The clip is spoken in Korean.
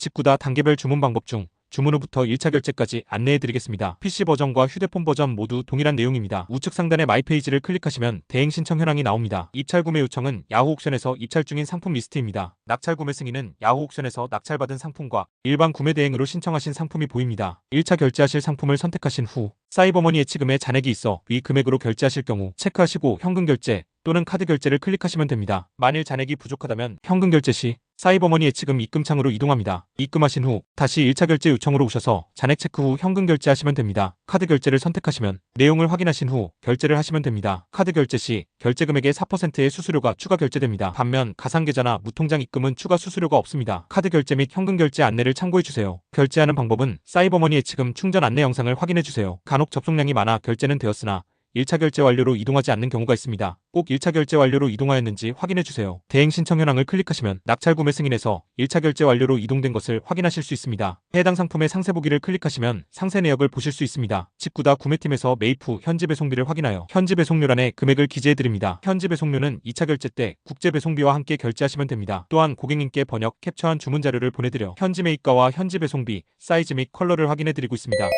직구다 단계별 주문 방법 중 주문 후부터 1차 결제까지 안내해 드리겠습니다. PC 버전과 휴대폰 버전 모두 동일한 내용입니다. 우측 상단의 마이 페이지를 클릭하시면 대행 신청 현황이 나옵니다. 입찰 구매 요청은 야후 옥션에서 입찰 중인 상품 리스트입니다. 낙찰 구매 승인은 야후 옥션에서 낙찰받은 상품과 일반 구매 대행으로 신청하신 상품이 보입니다. 1차 결제하실 상품을 선택하신 후 사이버머니 예치금에 잔액이 있어 위 금액으로 결제하실 경우 체크하시고 현금 결제 또는 카드 결제를 클릭하시면 됩니다. 만일 잔액이 부족하다면 현금 결제 시 사이버머니 예치금 입금창으로 이동합니다. 입금하신 후 다시 1차 결제 요청으로 오셔서 잔액 체크 후 현금 결제하시면 됩니다. 카드 결제를 선택하시면 내용을 확인하신 후 결제를 하시면 됩니다. 카드 결제 시 결제 금액의 4%의 수수료가 추가 결제됩니다. 반면 가상계좌나 무통장 입금은 추가 수수료가 없습니다. 카드 결제 및 현금 결제 안내를 참고해 주세요. 결제하는 방법은 사이버머니 예치금 충전 안내 영상을 확인해 주세요. 간혹 접속량이 많아 결제는 되었으나 1차 결제 완료로 이동하지 않는 경우가 있습니다. 꼭 1차 결제 완료로 이동하였는지 확인해 주세요. 대행 신청 현황을 클릭하시면 낙찰 구매 승인에서 1차 결제 완료로 이동된 것을 확인하실 수 있습니다. 해당 상품의 상세 보기를 클릭하시면 상세 내역을 보실 수 있습니다. 직구다 구매팀에서 매입 후 현지 배송비를 확인하여 현지 배송료란에 금액을 기재해 드립니다. 현지 배송료는 2차 결제 때 국제 배송비와 함께 결제하시면 됩니다. 또한 고객님께 번역 캡처한 주문 자료를 보내드려 현지 매입가와 현지 배송비, 사이즈 및 컬러를 확인해 드리고 있습니다.